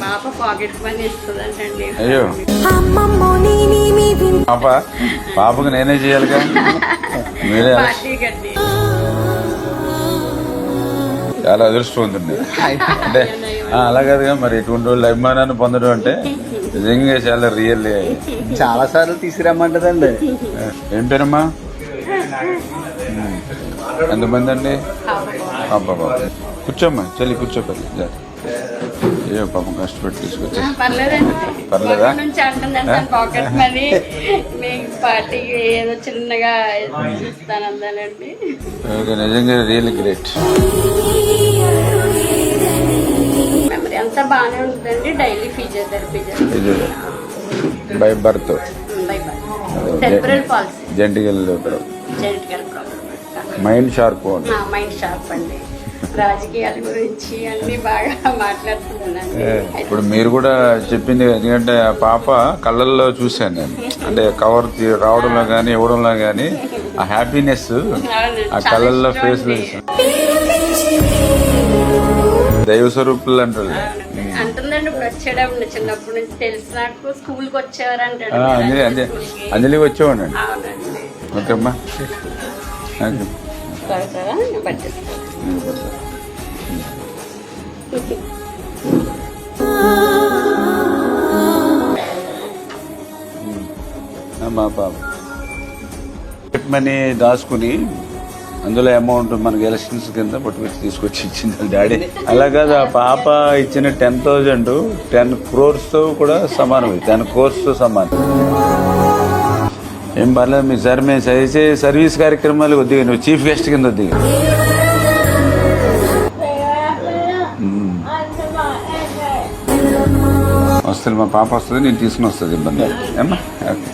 పాప pocket money ఇస్తుందంటండి అయ్యో. పాప పాపకు నేనే చేయాలిగా? మీరే చాలా అదృష్టవంతుంది అంటే అలా కాదుగా మరి ఇటువంటి వాళ్ళు అభిమానాన్ని పొందడం అంటే నిజంగా చాలా రియల్ చాలా సార్లు తీసుకురమ్మంటదండి. ఏం పేరమ్మా. ఎంతమంది అండి? అబ్బా కూర్చోమ్మా చెల్లి కూర్చోపల్లి అయ్యో పాపం కష్టపడి తీసుకొచ్చా పర్లేదా? నుంచి అంటుందండి పాకెట్ మనీ మీకు పార్టీకి ఏదో చిన్నగా ఇస్తాను అందానండి ఓకే నిజంగా రియల్ గ్రేట్ మెమరీ అంతా బాగానే ఉంటుందండి. డైలీ ఫిజియోథెరపీ బై బర్త్ బై బై టెంపరీ పాలసీ జెంటికల్ మైండ్ షార్ప్ మైండ్ షార్ప్ అండి. రాజకీయాల గురించి అన్ని బాగా మాట్లాడుతున్నానండి. ఇప్పుడు మీరు కూడా చెప్పింది ఎందుకంటే ఆ పాప కళ్ళల్లో చూశాను నేను. అంటే కవర్ రావడంలో కానీ ఇవ్వడంలో కానీ ఆ హ్యాపీనెస్ ఆ కళ్ళల్లో ఫేస్ దైవ స్వరూపులు అంటారు. చిన్నప్పటి నుంచి తెలిసి నాకు స్కూల్కి అంజలి వచ్చేవాడు ఓకే అమ్మా. థ్యాంక్ మా పాప మనీ దాచుకుని అందులో అమౌంట్ మనకి ఎలక్షన్స్ కింద పట్టుకొచ్చి తీసుకొచ్చి ఇచ్చింది డాడీ. అలా కాదు ఆ పాప ఇచ్చిన టెన్ థౌజండ్ టెన్ క్రోర్స్తో కూడా సమానం టెన్ కోర్స్తో సమానం. ఏం పర్లేదు మీ సార్ మేము చేసే సర్వీస్ కార్యక్రమాలు కొద్దిగా నువ్వు చీఫ్ గెస్ట్ కింద కొద్దిగా వస్తుంది మా పాప వస్తుంది నేను తీసుకుని వస్తుంది ఇబ్బంది ఏమ్మా? ఓకే.